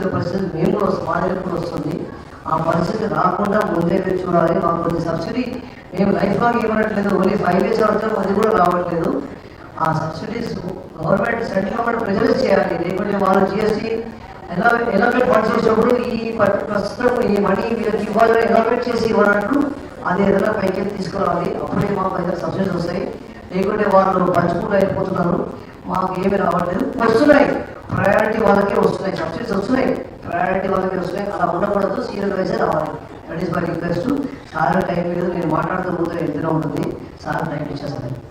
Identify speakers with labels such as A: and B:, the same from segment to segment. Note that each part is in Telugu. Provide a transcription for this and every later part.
A: వచ్చిన పరిస్థితి మేము కూడా మా దగ్గర కూడా వస్తుంది. ఆ పరిస్థితి రాకుండా ముందే చూడాలి. మాకు కొద్ది సబ్సిడీ మేము లైఫ్ లాంగ్ ఇవ్వట్లేదు ఓన్లీ ఫైవ్ ఇయర్స్ అవుతాం అది కూడా రావట్లేదు. ఆ subsidies government central government pressurize చేయాలి. లేకుంటే వాళ్ళు జిఎస్టీ ఎలా ఎలాబెట్ ఫండ్స్ చేసినప్పుడు ఈ ప్రస్తుతం ఈ మనీ వీళ్ళకి ఇవ్వాలని ఎలాబెట్ చేసి ఇవ్వాలంటూ అది ఏదైనా పైకి తీసుకురావాలి. అప్పుడే మాకు ఏదైనా సబ్సిడీస్ వస్తాయి. లేకుంటే వాళ్ళు పంచుకుంటూ అయిపోతున్నారు మాకు ఏమి రావట్లేదు. వస్తున్నాయి. ప్రయారిటీ వాళ్ళకే వస్తున్నాయి సబ్సిడీస్ వస్తున్నాయి. ప్రయారిటీ వాళ్ళకే వస్తున్నాయి. అలా ఉండకూడదు. సీరియల్ వైజే రావాలి. That is my request sir time లేదు. నేను మాట్లాడుతూ పోతే ఎంతగా ఉంటుంది. సార్ టైం ఇచ్చేస్తాను.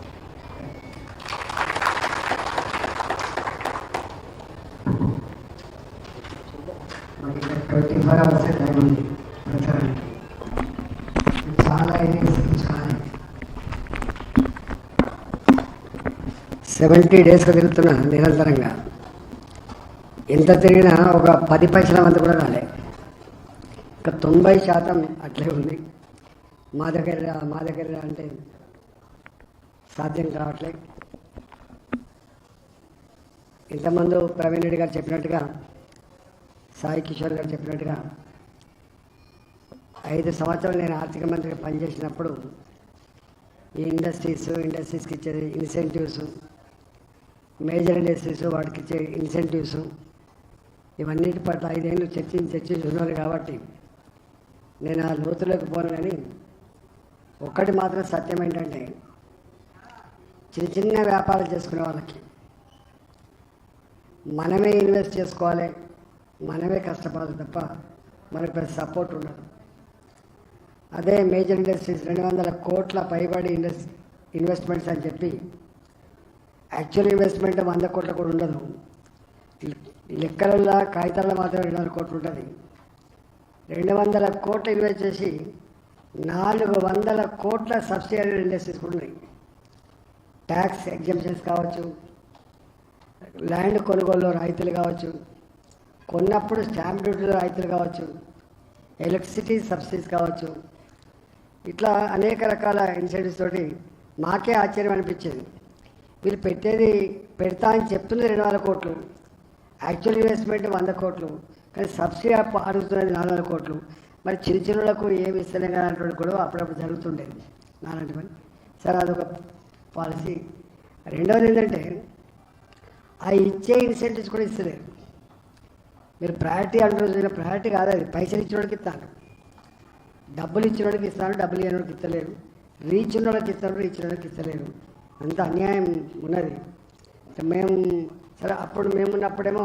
B: ట్వంటీ ఫోర్ అవర్స్ టైం ఉంది. ప్రచారానికి. చాలా ఎన్నికలు సెవెంటీ డేస్గా తిరుగుతున్నా. నిరంతరంగా. ఎంత తిరిగినా ఒక పది పైసల మంది కూడా రాలే. ఇంకా తొంభై శాతం అట్లే ఉంది. మా దగ్గర మా దగ్గర అంటే సాధ్యం కావట్లే. ఇంతమంది ప్రవీణ్ రెడ్డి గారు చెప్పినట్టుగా సాయి కిషోర్ గారు చెప్పినట్టుగా ఐదు సంవత్సరాలు నేను ఆర్థిక మంత్రిగా పనిచేసినప్పుడు ఈ ఇండస్ట్రీస్ ఇండస్ట్రీస్కి ఇచ్చే ఇన్సెంటివ్స్ మేజర్ ఇండస్ట్రీస్ వాటికి ఇచ్చే ఇన్సెంటివ్స్. ఇవన్నిటి పట్ల ఐదేళ్ళు చర్చించి చర్చించి ఉన్నారు కాబట్టి నేను ఆ లోతులోకి పోను కానీ ఒక్కటి మాత్రం సత్యం ఏంటంటే చిన్న చిన్న వ్యాపారాలు చేసుకునే వాళ్ళకి మనమే ఇన్వెస్ట్ చేసుకోవాలి మనమే కష్టపడాలి తప్ప మనకు పెద్ద సపోర్ట్ ఉండదు. అదే మేజర్ ఇండస్ట్రీస్ రెండు వందల కోట్ల పైబడి ఇండస్ ఇన్వెస్ట్మెంట్స్ అని చెప్పి యాక్చువల్ ఇన్వెస్ట్మెంట్ వంద కోట్ల కూడా ఉండదు. లెక్కలల్లా కాగితాల్లో మాత్రం రెండు వందల కోట్లు ఉంటుంది. రెండు వందల కోట్లు ఇన్వెస్ట్ చేసి నాలుగు వందల కోట్ల సబ్సిడీ ఇండస్ట్రీస్ కూడా ఉన్నాయి ట్యాక్స్ ఎగ్జామ్షన్స్ కావచ్చు ల్యాండ్ కొనుగోలులో రాయితీలు కావచ్చు కొన్నప్పుడు స్టాంప్ డ్యూటీలో రాయితీలు కావచ్చు ఎలక్ట్రిసిటీ సబ్సిడీస్ కావచ్చు. ఇట్లా అనేక రకాల ఇన్సెంటివ్స్ తోటి మాకే ఆశ్చర్యం అనిపించేది. వీళ్ళు పెట్టేది పెడతా అని చెప్తుంది రెండు వందల కోట్లు. యాక్చువల్ ఇన్వెస్ట్మెంట్ వంద కోట్లు కానీ సబ్సిడీ అప్పు అడుగుతున్నది నాలుగు వందల కోట్లు. మరి చిన్న చిన్నలకు ఏమి ఇస్తలే కదా గొడవ అప్పుడప్పుడు జరుగుతుండేది. నాలాంటి పని సరే అదొక పాలసీ. రెండవది ఏంటంటే ఆ ఇచ్చే ఇన్సెంటివ్స్ కూడా ఇస్తలేరు. మీరు ప్రయారిటీ అంటారు ప్రయారిటీ కాదు అది. పైసలు ఇచ్చినోడికి ఇస్తాను. డబ్బులు ఇచ్చినోడికి ఇస్తాను డబ్బులు ఇవ్వడానికి ఇస్తలేరు. రీచ్ ఉన్నోడికి ఇస్తాను రీచ్ ఉన్నోడికి ఇస్తలేరు. అంత అన్యాయం ఉన్నది. మేము సరే అప్పుడు మేము ఉన్నప్పుడేమో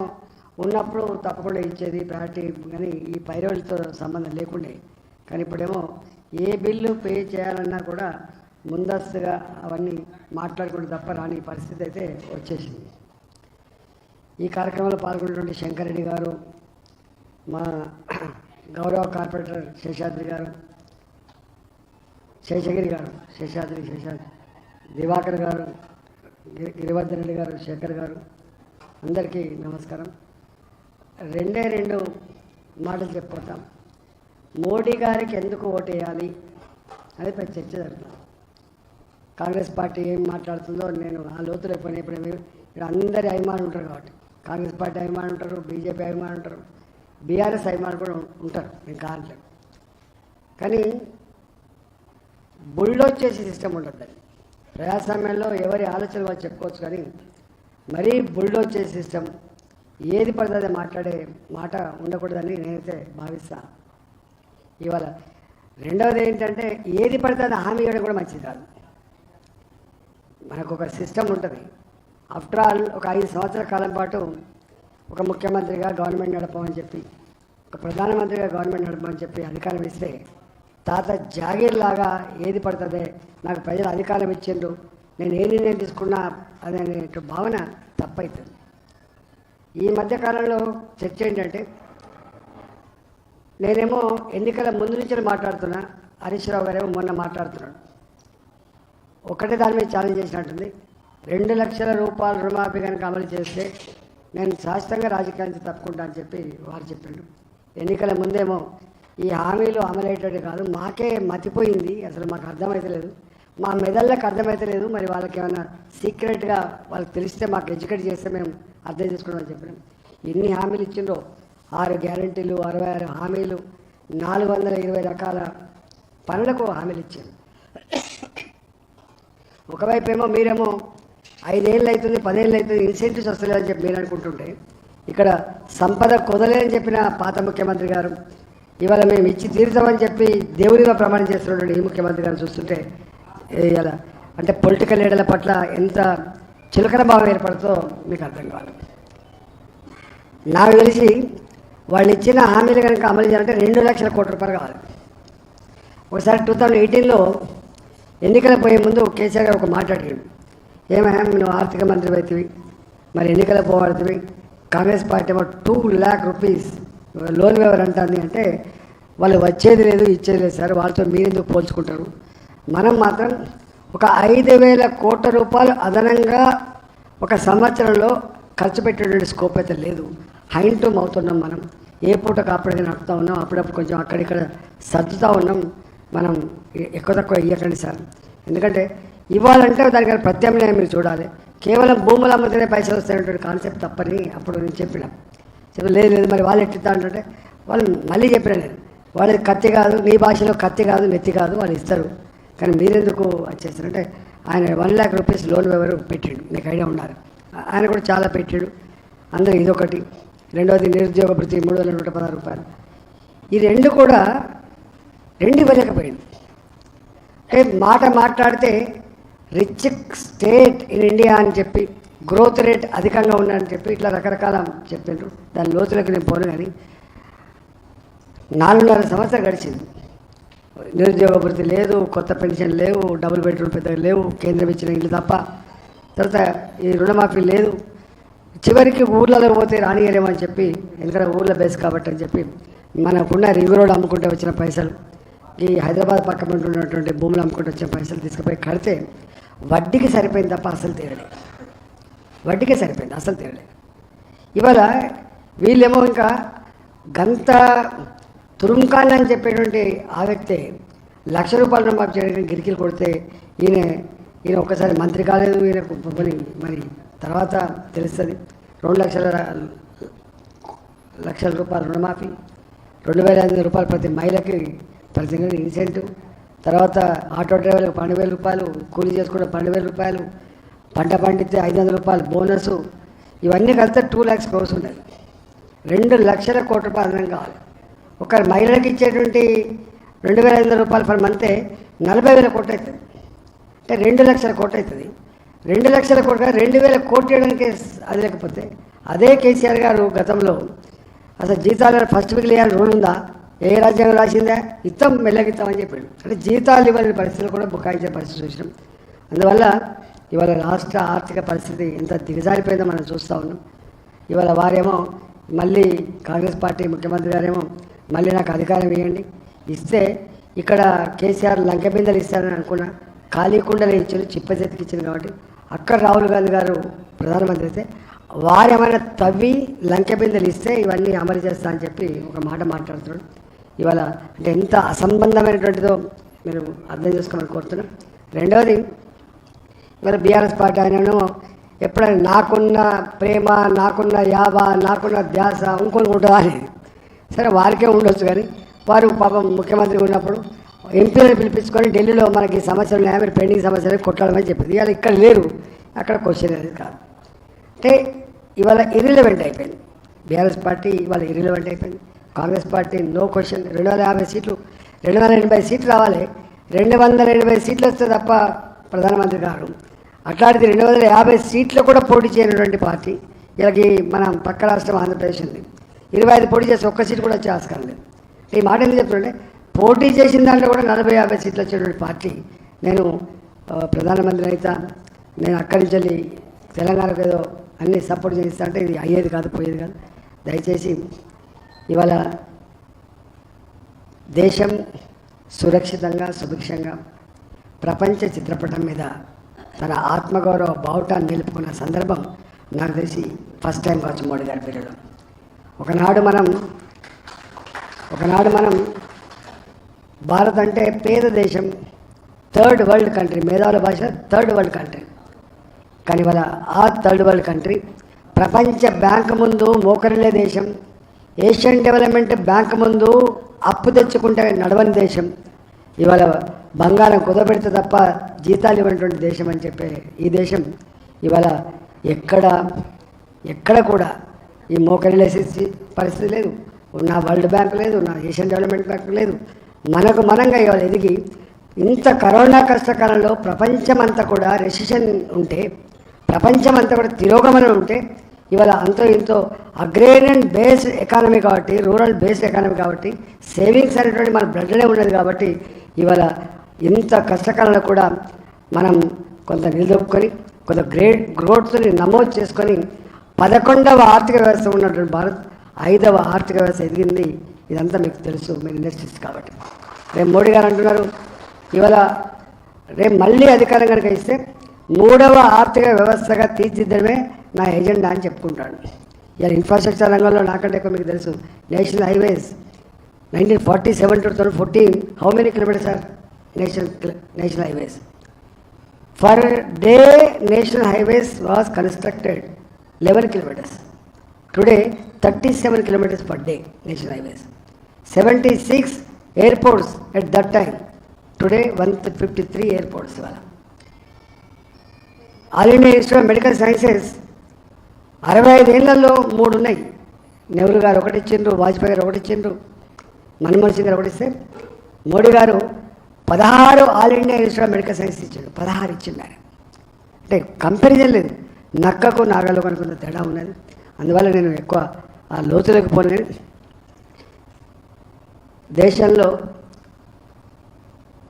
B: ఉన్నప్పుడు తప్పకుండా ఇచ్చేది ప్రయారిటీ కానీ ఈ పైరవులతో సంబంధం లేకుండే. కానీ ఇప్పుడేమో ఏ బిల్లు పే చేయాలన్నా కూడా ముందస్తుగా అవన్నీ మాట్లాడుకుంటే తప్ప రాని పరిస్థితి అయితే వచ్చేసింది. ఈ కార్యక్రమంలో పాల్గొన్నటువంటి శంకరెడ్డి గారు మా గౌరవ కార్పొరేటర్ శేషాద్రి గారు శేషగిరి గారు శేషాద్రి శేషాద్రి దివాకర్ గారు గిరి- గిరివర్ధన్ రెడ్డి గారు శేఖర్ గారు అందరికీ నమస్కారం. రెండే రెండు మాటలు చెప్పుకుంటాం. మోడీ గారికి ఎందుకు ఓటేయాలి అది పెద్ద చర్చ జరుగుతుంది. కాంగ్రెస్ పార్టీ ఏం మాట్లాడుతుందో నేను ఆ లోతులు పోయిన ఇప్పుడు ఇక్కడ అందరి అభిమానులు ఉంటారు కాబట్టి. కాంగ్రెస్ పార్టీ అభిమానులు ఉంటారు బీజేపీ అభిమానులు ఉంటారు బీఆర్ఎస్ అభిమానులు కూడా ఉంటారు. నేను కారణం కానీ బుల్డోజ్ చేసే సిస్టమ్ ఉండదు ప్రజాస్వామ్యంలో ఎవరి ఆలోచనలు వాళ్ళు చెప్పుకోవచ్చు కానీ మరీ బుల్డోజ్ చేసే సిస్టమ్. ఏది పడితే మాట్లాడే మాట ఉండకూడదని నేనైతే భావిస్తాను ఇవాళ రెండవది ఏంటంటే ఏది పడితే అది హామీ ఇవ్వడం కూడా మంచిది కాదు. మనకు ఒక సిస్టమ్ ఉంటుంది. ఆఫ్టర్ ఆల్ ఒక ఐదు సంవత్సరాల కాలం పాటు ఒక ముఖ్యమంత్రిగా గవర్నమెంట్ నడపమని చెప్పి ఒక ప్రధానమంత్రిగా గవర్నమెంట్ నడపమని చెప్పి అధికారం ఇస్తే తాత జాగీర్లాగా ఏది పడుతుందే నాకు ప్రజలు అధికారం ఇచ్చిండ్రు. నేను ఏ నిర్ణయం తీసుకున్నా అనే భావన తప్పవుతుంది ఈ మధ్యకాలంలో చర్చ ఏంటంటే నేనేమో ఎన్నికల ముందు నుంచి మాట్లాడుతున్నా హరీష్ రావు గారేమో మొన్న మాట్లాడుతున్నాడు. ఒకటే దాని మీద ఛాలెంజ్ చేసినట్టుంది. రెండు లక్షల రూపాయల రుణమాఫీ కనుక అమలు చేస్తే నేను శాశ్వతంగా రాజకీయానికి తప్పుకుంటా అని చెప్పి వారు చెప్పాడు. ఎన్నికల ముందేమో ఈ హామీలు అమలయ్యేటట్టు కాదు మాకే మతిపోయింది అసలు మాకు అర్థమైతలేదు. మా మెదళ్ళకి అర్థమైతలేదు మరి వాళ్ళకి ఏమైనా సీక్రెట్గా వాళ్ళకి తెలిస్తే మాకు ఎడ్యుకేట్ చేస్తే మేము అర్థం చేసుకోవడం చెప్పినాం ఎన్ని హామీలు ఇచ్చిండ్రో ఆరు గ్యారంటీలు అరవై ఆరు హామీలు నాలుగు వందల ఇరవై రకాల పనులకు హామీలు ఇచ్చారు. ఒకవైపు ఏమో మీరేమో ఐదేళ్ళు అవుతుంది పదేళ్ళు అవుతుంది ఇన్సెంటివ్స్ వస్తలేదని చెప్పి మీరు అనుకుంటుంటే ఇక్కడ సంపద కుదలేదని చెప్పిన పాత ముఖ్యమంత్రి గారు ఇవాళ మేము ఇచ్చి తీరుతామని చెప్పి దేవుడిగా ప్రమాణం చేస్తున్నటువంటి ఈ ముఖ్యమంత్రి గారు చూస్తుంటే ఇలా అంటే పొలిటికల్ లీడర్ల పట్ల ఎంత చిలకన భావం ఏర్పడుతో మీకు అర్థం కావాలి. నాకు తెలిసి వాళ్ళు ఇచ్చిన హామీలు కనుక అమలు చేయాలంటే రెండు లక్షల కోట్ల రూపాయలు కావాలి. ఒకసారి టూ థౌజండ్ ఎయిటీన్లో ఎన్నికల పోయే ముందు కేసీఆర్ గారు ఒక మాట్లాడాడు అడిగాడు. ఏమైనా నువ్వు ఆర్థిక మంత్రి అవుతుంది మరి ఎన్నికల పోవాడుతుంది కాంగ్రెస్ పార్టీ ఏమో two lakh rupees loan waiver అంటుంది అంటే వాళ్ళు వచ్చేది లేదు ఇచ్చేది లేదు సార్ వాళ్ళతో మీరెందుకు పోల్చుకుంటారు? మనం మాత్రం ఒక ఐదు వేల కోట్ల రూపాయలు అదనంగా ఒక సంవత్సరంలో ఖర్చు పెట్టేటువంటి స్కోప్ అయితే లేదు. హైన్ అవుతున్నాం మనం. ఏ పూట అప్పటికి నడుపుతూ ఉన్నాం అప్పుడప్పుడు కొంచెం అక్కడిక్కడ సర్దుతూ ఉన్నాం మనం ఎక్కువ తక్కువ ఇవ్వకండి సార్. ఎందుకంటే ఇవ్వాలంటే దానికి ప్రత్యామ్నాయం మీరు చూడాలి. కేవలం భూములు అమ్మితేనే పైసలు వస్తాయనేటువంటి కాన్సెప్ట్ తప్పని అప్పుడు నేను చెప్పిన. చెప్పి లేదు లేదు మరి వాళ్ళు ఎట్టిద్దా అంటే వాళ్ళు మళ్ళీ చెప్పిన నేను. వాళ్ళది కత్తి కాదు నీ భాషలో కత్తి కాదు నెత్తి కాదు వాళ్ళు ఇస్తారు. కానీ మీరెందుకు అది అంటే ఆయన వన్ ల్యాక్ రూపీస్ లోన్ ఎవరు పెట్టాడు? మీకు ఐడియా ఉండాలి. ఆయన కూడా చాలా పెట్టాడు. అందరూ ఇదొకటి. రెండవది నిరుద్యోగ ప్రతి మూడు వేల నూట పదహారు రూపాయలు. ఈ రెండు కూడా రెండు ఇవ్వలేకపోయింది. అంటే మాట మాట్లాడితే రిచ్ స్టేట్ ఇన్ ఇండియా అని చెప్పి గ్రోత్ రేట్ అధికంగా ఉందని చెప్పి ఇట్లా రకరకాల చెప్పిండ్రు దాని లోతులకు నేను పోను కానీ నాలుగున్నర సంవత్సరం గడిచింది. నిరుద్యోగ భృతి లేదు కొత్త పెన్షన్ లేవు డబుల్ బెడ్రూమ్ పెద్దగా లేవు కేంద్రం ఇచ్చిన ఇల్లు తప్ప. తర్వాత ఈ రుణమాఫీ లేదు. చివరికి ఊర్లలో పోతే రానియలేమని చెప్పి ఎందుకంటే ఊర్లో బేస్ కాబట్టి అని చెప్పి మనకున్న రింగ్ రోడ్ అమ్ముకుంటే వచ్చిన పైసలు ఈ హైదరాబాద్ పక్కన ఉన్నటువంటి భూములు అమ్ముకుంటూ వచ్చిన పైసలు తీసుకుపోయి కడితే వడ్డీకి సరిపోయింది తప్ప అసలు తీరలేదు. వడ్డీకే సరిపోయింది అసలు తీరలేదు. ఇవాళ వీళ్ళేమో ఇంకా గంత తురుంకాన్ అని చెప్పేటువంటి ఆ వ్యక్తి లక్ష రూపాయలు రుణమాఫీ చేయడానికి గిరికీలు కొడితే ఈయన ఈయన ఒక్కసారి మంత్రి కాలేదు ఈయనకు మరి మరి తర్వాత తెలుస్తుంది. రెండు లక్షల లక్షల రూపాయల రుణమాఫీ రెండు వేల ఐదు వందల రూపాయలు ప్రతి మహిళకి ప్రతి నెల ఇన్సెంటివ్ తర్వాత ఆటో డ్రైవర్లకు పన్నెండు వేల రూపాయలు కూలీ చేసుకుంటే పన్నెండు వేల రూపాయలు పంట పండితే ఐదు వందల రూపాయలు బోనస్ ఇవన్నీ కలిస్తే టూ ల్యాక్స్ క్రోర్స్ ఉన్నాయి. రెండు లక్షల కోట్ల రూపాయలు అదనం కావాలి. ఒక మహిళలకు ఇచ్చేటువంటి రెండు వేల ఐదు వందల రూపాయలు పర్ మంతే నలభై వేల కోట్లు అవుతుంది అంటే రెండు లక్షల కోట్లు అవుతుంది రెండు లక్షల కోట్లు రెండు వేల కోట్లు చేయడానికి అది లేకపోతే అదే కేసీఆర్ గారు గతంలో అసలు జీతాలు ఫస్ట్ వీక్ వేయాలని రూల్ ఉందా? ఏ రాజ్యాంగం రాసిందా? ఇస్తాం మెల్లగిస్తామని చెప్పాడు. అంటే జీతాలు ఇవ్వని పరిస్థితులు కూడా బుకాయించే పరిస్థితి చూసినాం. అందువల్ల ఇవాళ రాష్ట్ర ఆర్థిక పరిస్థితి ఎంత దిగజారిపోయిందో మనం చూస్తూ ఉన్నాం. ఇవాళ వారేమో మళ్ళీ కాంగ్రెస్ పార్టీ ముఖ్యమంత్రి గారేమో మళ్ళీ నాకు అధికారం ఇవ్వండి. ఇస్తే ఇక్కడ కేసీఆర్ లంక బిందెలు ఇస్తారని అనుకున్నా. ఖాళీ కుండలు ఇచ్చారు చిప్ప చేతికి కాబట్టి. అక్కడ రాహుల్ గాంధీ గారు ప్రధానమంత్రి అయితే వారేమైనా తవ్వి లంక బిందెలు ఇస్తే ఇవన్నీ అమలు చేస్తా అని చెప్పి ఒక మాట మాట్లాడుతున్నాడు. ఇవాళ అంటే ఎంత అసంబంధమైనటువంటిదో మీరు అర్థం చేసుకోమని కోరుతున్నాం. రెండవది ఇవాళ బీఆర్ఎస్ పార్టీ ఆయనను ఎప్పుడైనా నాకున్న ప్రేమ నాకున్న యావ నాకున్న ధ్యాస ఇంకొని ఉంటుందా అని సరే వారికే ఉండొచ్చు కానీ వారు పాపం ముఖ్యమంత్రి ఉన్నప్పుడు ఎంపీలను పిలిపించుకొని ఢిల్లీలో మనకి సమస్యలు ఉన్నాయి మీరు పెండింగ్ సమస్యలు కొట్టాలని చెప్పింది. ఇవాళ ఇక్కడ లేరు. అక్కడ క్వశ్చన్ అనేది కాదు. అంటే ఇవాళ ఇరిలవెంట్ అయిపోయింది. బీఆర్ఎస్ పార్టీ ఇవాళ ఇరిలవెంట్ అయిపోయింది. Congress party no question. రెండు వందల యాభై సీట్లు రెండు వందల ఎనభై సీట్లు రావాలి. రెండు వందల ఎనభై సీట్లు వస్తే తప్ప ప్రధానమంత్రి గారు అట్లాంటిది రెండు వందల యాభై సీట్లు కూడా పోటీ చేయనటువంటి పార్టీ. ఇలాకి మనం పక్క రాష్ట్రం ఆంధ్రప్రదేశ్ ఉంది. ఇరవై ఐదు పోటీ చేసి ఒక్క సీట్ కూడా వచ్చే ఆస్కారం లేదు ఈ మాట ఎందుకు చెప్తుంటే పోటీ చేసిన దాంట్లో కూడా నలభై యాభై సీట్లు వచ్చేటువంటి పార్టీ నేను ప్రధానమంత్రి అయితే నేను అక్కడి నుంచి వెళ్ళి తెలంగాణకు ఏదో అన్ని సపోర్ట్ చేయిస్తా అంటే ఇది అయ్యేది కాదు పోయేది కాదు. దయచేసి ఇవాళ దేశం సురక్షితంగా సుభిక్షంగా ప్రపంచ చిత్రపటం మీద తన ఆత్మగౌరవ బావుటాన్ని నిలుపుకున్న సందర్భం నాకు తెలిసి ఫస్ట్ టైం కావచ్చు మోడీ గారి పీరియడ్లో ఒకనాడు మనం ఒకనాడు మనం భారత్ అంటే పేద దేశం థర్డ్ వరల్డ్ కంట్రీ మేధావుల భాష థర్డ్ వరల్డ్ కంట్రీ. కానీ వాళ్ళ ఆ థర్డ్ వరల్డ్ కంట్రీ ప్రపంచ బ్యాంక్ ముందు మోకరిలే దేశం ఏషియన్ డెవలప్మెంట్ బ్యాంక్ ముందు అప్పు తెచ్చుకుంటే నడవని దేశం. ఇవాళ బంగారం కుదబెడితే తప్ప జీతాలు ఇవ్వనటువంటి దేశం అని చెప్పే ఈ దేశం ఇవాళ ఎక్కడ ఎక్కడ కూడా ఈ మోకరిలేసే పరిస్థితి లేదు. నా వరల్డ్ బ్యాంక్ లేదు నా ఏషియన్ డెవలప్మెంట్ బ్యాంక్ లేదు. మనకు మనంగా ఇవాళ ఎదిగి ఇంత కరోనా కష్టకాలంలో ప్రపంచమంతా కూడా రెసిషన్ ఉంటే ప్రపంచమంతా కూడా తిరోగమనం ఉంటే ఇవాళ అంతో ఇంతో అగ్రేరియన్ బేస్డ్ ఎకానమీ కాబట్టి రూరల్ బేస్డ్ ఎకానమీ కాబట్టి సేవింగ్స్ అనేటువంటి మన బ్లడ్లోనే ఉన్నది కాబట్టి ఇవాళ ఇంత కష్టకాలంలో కూడా మనం కొంత నిలదొక్కుని కొంత గ్రేట్ గ్రోత్ని నమోదు చేసుకొని పదకొండవ ఆర్థిక వ్యవస్థ ఉన్నటువంటి భారత్ ఐదవ ఆర్థిక వ్యవస్థ ఎదిగింది. ఇదంతా మీకు తెలుసు మీరు ఇండస్ట్రీస్ కాబట్టి. రేపు మోడీ గారు అంటున్నారు ఇవాళ రేపు మళ్ళీ అధికారం కనుక ఇస్తే మూడవ ఆర్థిక వ్యవస్థగా తీర్చిద్దడమే నా ఎజెండా అని చెప్పుకుంటాడు. ఇలా ఇన్ఫ్రాస్ట్రక్చర్ రంగంలో నాకంటే ఎక్కువ మీకు తెలుసు. National highways nineteen forty seven two thousand fourteen how many kilometres are national national highways per day national highways was constructed eleven kilometres today thirty seven kilometres per day national highways seventy six airports at that time today one fifty three airports వల్ల All India Institute of Medical Sciences అరవై ఐదేళ్ళలో మూడు ఉన్నాయి. నెహ్రూ గారు ఒకటి ఇచ్చిండ్రు వాజ్పేయి గారు ఒకటి ఇచ్చిండ్రు మన్మోహన్ సింగ్ గారు ఒకటి ఇస్తే మోడీ గారు పదహారు All India Institute of Medical Science ఇచ్చాడు పదహారు ఇచ్చిండు ఆయన అంటే కంపారిజన్ లేదు. నక్కకు నాగలో కనుక తేడా ఉన్నది. అందువల్ల నేను ఎక్కువ ఆ లోతులకు పోలేదు. దేశంలో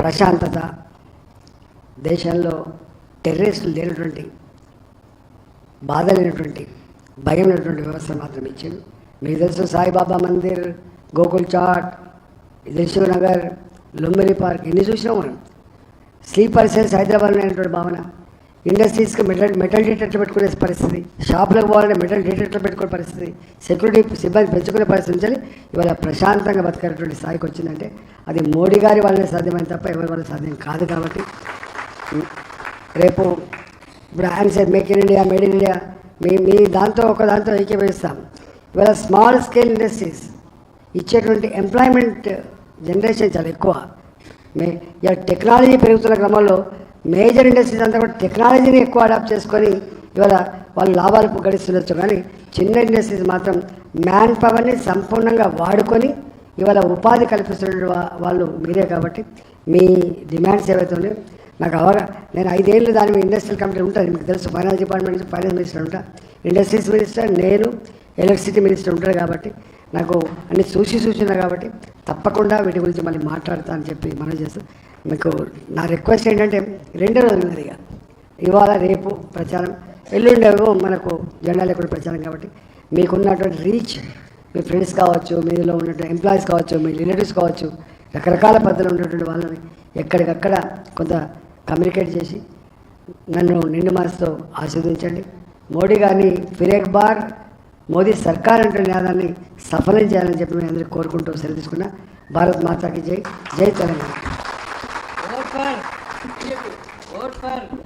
B: ప్రశాంతత దేశంలో టెర్రరిస్టులు లేనటువంటి బాధ లేనటువంటి భయం లేనటువంటి వ్యవస్థ మాత్రం ఇచ్చింది మీకు తెలుసు సాయిబాబా మందిర్ గోకుల్ చాట్ దిల్సుఖ్ నగర్ లుంబిని పార్క్ ఇన్ని చూసినాం మనం. స్లీపర్ సెల్స్ హైదరాబాద్లో అయినటువంటి భావన ఇండస్ట్రీస్కి మెటల్ మెటల్ డిటెక్టర్ పెట్టుకునే పరిస్థితి షాపులకు పోవాలంటే మెటల్ డిటెక్టర్ పెట్టుకునే పరిస్థితి సెక్యూరిటీ సిబ్బంది పెంచుకునే పరిస్థితి నుంచి ఇవాళ ప్రశాంతంగా బతికేటటువంటి స్థాయికి వచ్చిందంటే అది మోడీ గారి వల్లనే సాధ్యమైంది తప్ప ఎవరి వల్ల సాధ్యం కాదు కాబట్టి. రేపు ఇప్పుడు answer make in India made in India మీ మీ దాంతో ఒక దాంతో ఏకీభవిస్తాం ఇవాళ స్మాల్ స్కేల్ ఇండస్ట్రీస్ ఇచ్చేటువంటి ఎంప్లాయ్మెంట్ జనరేషన్ చాలా ఎక్కువ. మే ఇవాళ టెక్నాలజీ పెరుగుతున్న క్రమంలో మేజర్ ఇండస్ట్రీస్ అంతా కూడా టెక్నాలజీని ఎక్కువ అడాప్ట్ చేసుకొని ఇవాళ వాళ్ళు లాభాలు గడిస్తుండొచ్చు. కానీ చిన్న ఇండస్ట్రీస్ మాత్రం మ్యాన్ పవర్ని సంపూర్ణంగా వాడుకొని ఇవాళ ఉపాధి కల్పిస్తున్న వాళ్ళు మీరే కాబట్టి మీ డిమాండ్స్ ఏవైతే ఉన్నాయో నాకు అవగా నేను ఐదేళ్ళు దాని మీ ఇండస్ట్రియల్ కమిటీ ఉంటుంది. మీకు తెలుసు ఫైనాన్స్ డిపార్ట్మెంట్ నుంచి ఫైనాన్స్ మినిస్టర్ ఉంటా. ఇండస్ట్రీస్ మినిస్టర్ నేను ఎలక్ట్రిసిటీ మినిస్టర్ ఉంటారు కాబట్టి నాకు అన్ని చూసి చూసినా కాబట్టి తప్పకుండా వీటి గురించి మళ్ళీ మాట్లాడతా అని చెప్పి మనం చేస్తాను మీకు నా రిక్వెస్ట్ ఏంటంటే రెండో రోజులు ఉన్నది ఇక. ఇవాళ రేపు ప్రచారం. ఎల్లుండేవో మనకు జెండా లేకుండా ప్రచారం కాబట్టి మీకున్నటువంటి రీచ్ మీ ఫ్రెండ్స్ కావచ్చు మీలో ఉన్నటువంటి ఎంప్లాయీస్ కావచ్చు మీ రిలేటివ్స్ కావచ్చు రకరకాల పద్ధతులు ఉన్నటువంటి వాళ్ళని ఎక్కడికక్కడ కొంత కమ్యూనికేట్ చేసి నన్ను నిండు మనసుతో ఆశీర్వదించండి. మోడీ గారిని ఫిరేక్ బార్ మోదీ సర్కార్ అంటే నినాదాన్ని సఫలం చేయాలని చెప్పి మేము అందరికీ కోరుకుంటూ సెలవు తీసుకున్న. భారత్ మాతాకి జై. జై తెలంగాణ.
C: पर